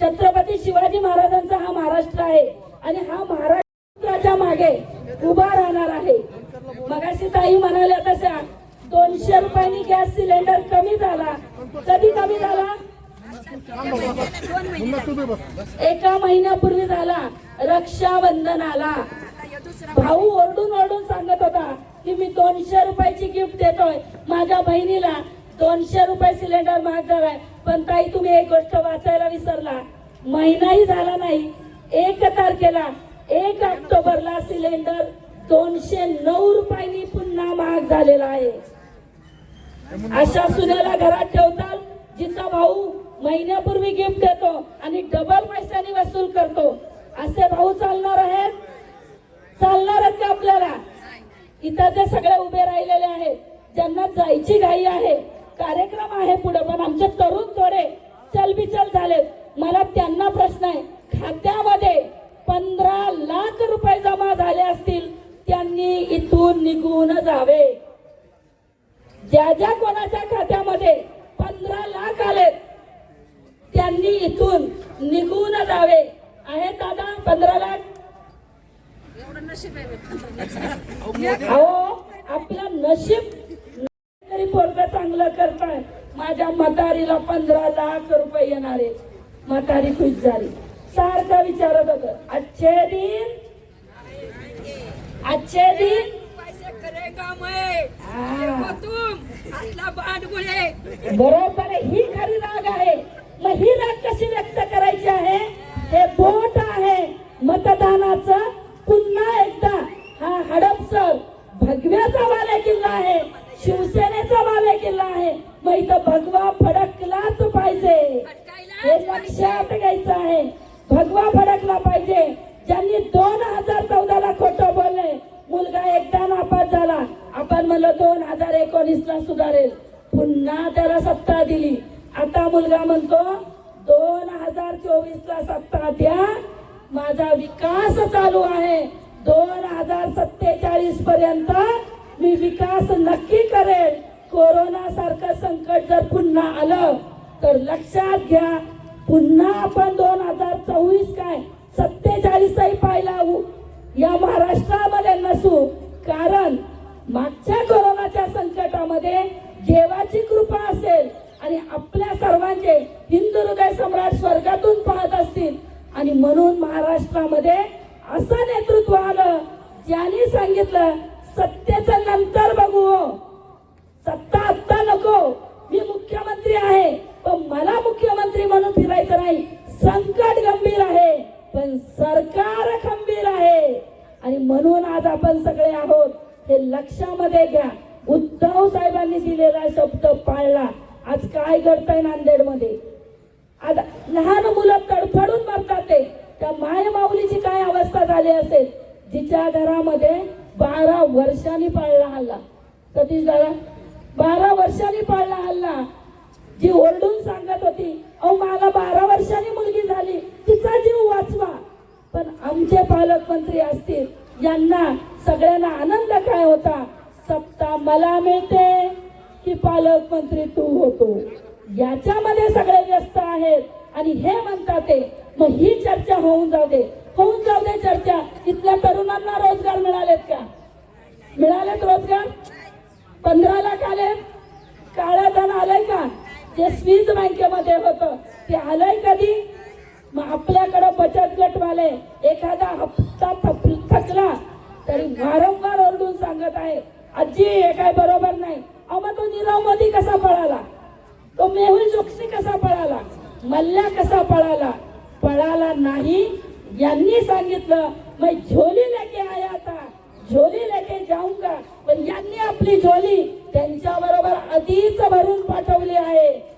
छत्रपती शिवाजी महाराजांचा हा महाराष्ट्र आहे आणि हा महाराष्ट्राच्या मागे उभा राहणार आहे. मगाशी ताई म्हणाल्या तशा दोनशे रुपयांनी गॅस सिलेंडर कमी झाला. कधी कमी झाला? एका महिन्यापूर्वी झाला. रक्षाबंधन आला. भाऊ ओरडून ओरडून सांगत होता की मी दोनशे रुपयाची गिफ्ट देतोय. माझ्या बहिणीला दोनशे रुपये सिलेंडर महाग झालाय पण ताई तुम्ही एक गोष्ट वाचायला विसरला. महिनाही झाला नाही. एक तारखेला एक ऑक्टोबरला सिलेंडर दोनशे नऊ रुपयांनी पुन्हा महाग झालेला आहे. अशा सुनेला घरात ठेवतात जिचा भाऊ महिन्यापूर्वी गिफ्ट देतो आणि डबल पैशाने वसूल करतो. असे भाऊ चालणार आहेत? चालणार आहेत का आपल्याला? इथं जे सगळे उभे राहिलेले आहेत ज्यांना जायची घाई आहे कार्यक्रम आहे पुढे पण आमचे तरुण थोडे चलबिचल झालेत. मला त्यांना प्रश्न आहे खात्यामध्ये पंधरा लाख रुपये जमा झाले असतील त्यांनी इथून निघून जावे. ज्या ज्या कोणाच्या खात्यामध्ये पंधरा लाख आलेत त्यांनी इथून निघून जावे. आहे दादा पंधरा लाख? अहो आपलं नशीब चांगलं करताय. माझ्या म्हातारीला पंधरा लाख रुपये येणारे म्हातारी खुश झाली. सारखं विचारत होत अच्छे दिन? अच्छे दिन? बरोबर आहे. ही खरी राग आहे. मग ही राग कशी व्यक्त करायची आहे? हे बोट आहे. मतदानाचं पुन्हा एकदा हा हडपसर भगव्याचा बाले किल्ला आहे. शिवसेनेचा बाले केला आहे. मग इथं भगवा फडकलाच पाहिजे. हे लक्षात घ्यायचं आहे. भगवा फडकला पाहिजे. ज्यांनी दोन हजार चौदा ला खोटं बोलले मुलगा एकदा नापास झाला. आपण म्हणलं दोन हजार एकोणीस ला सुधारेल. पुन्हा त्याला सत्ता दिली. आता मुलगा म्हणतो दोन हजार चोवीस ला सत्ता द्या. माझा विकास चालू आहे. दोन हजार सत्तेचाळीस पर्यंत मी विकास नक्की करेल. कोरोना सारखं संकट जर पुन्हा आलं तर लक्षात घ्या पुन्हा आपण दोन हजार चोवीस काय सत्तेचाळीसही पाहिला या महाराष्ट्रामध्ये नसू कारण मागच्या कोरोनाच्या संकटामध्ये देवाची कृपा असेल आणि आपल्या सर्वांचे हिंदू हृदय सम्राट स्वर्गातून पाहत असतील. आणि म्हणून महाराष्ट्रामध्ये असं नेतृत्व आलं ज्यांनी सांगितलं सत्तेचं नंतर बघू हो. सत्ता आत्ता नको. मी मुख्यमंत्री आहे. पण मला मुख्यमंत्री म्हणून फिरायचं नाही. संकट गंभीर आहे. पण सरकार खंबीर आहे. आणि म्हणून आज आपण सगळे आहोत हे लक्षामध्ये घ्या. उद्धव साहेबांनी दिलेला शब्द पाळला. आज काय घडतंय नांदेडमध्ये? आता लहान मुलं तडफडून मरतात ते. त्या माय माऊलीची काय अवस्था झाली असेल? जिच्या घरामध्ये बारा वर्षांनी पाळला हल्ला. सतीश दादा बारा वर्षांनी पाळला हल्ला. जी ओरडून सांगत होती अहो मला बारा वर्षांनी मुलगी झाली तिचा जीव वाचवा. पण आमचे पालकमंत्री असतील यांना सगळ्यांना आनंद काय होता? सत्ता मला मिळते की पालकमंत्री तू होतो. याच्यामध्ये सगळे व्यस्त आहेत. आणि हे म्हणतात ते मग ही चर्चा होऊन जाऊ दे. होऊन जाऊ दे चर्चा. इथल्या तरुणांना रोजगार मिळालेत का? मिळालेत रोजगार? पंधराला काले. काळा धन आलंय का? जे स्विस बँकेमध्ये होतं ते आलंय कधी? मग आपल्याकडं बचत गटवाले एखादा हप्ता थप- थकला तरी वारंवार ओरडून सांगत आहे आजी हे काय बरोबर नाही. अहो मग तो नीरव मोदी कसा पळाला? तो मेहुल चोक्सी कसा पळाला? मल्ल्या कसा पळाला? पळाला नाही. यांनी सांगितलं मग झोली लेके आया आता झोली लेके जाऊंगा. पण यांनी आपली झोली त्यांच्या बरोबर आधीच भरून पाठवली आहे.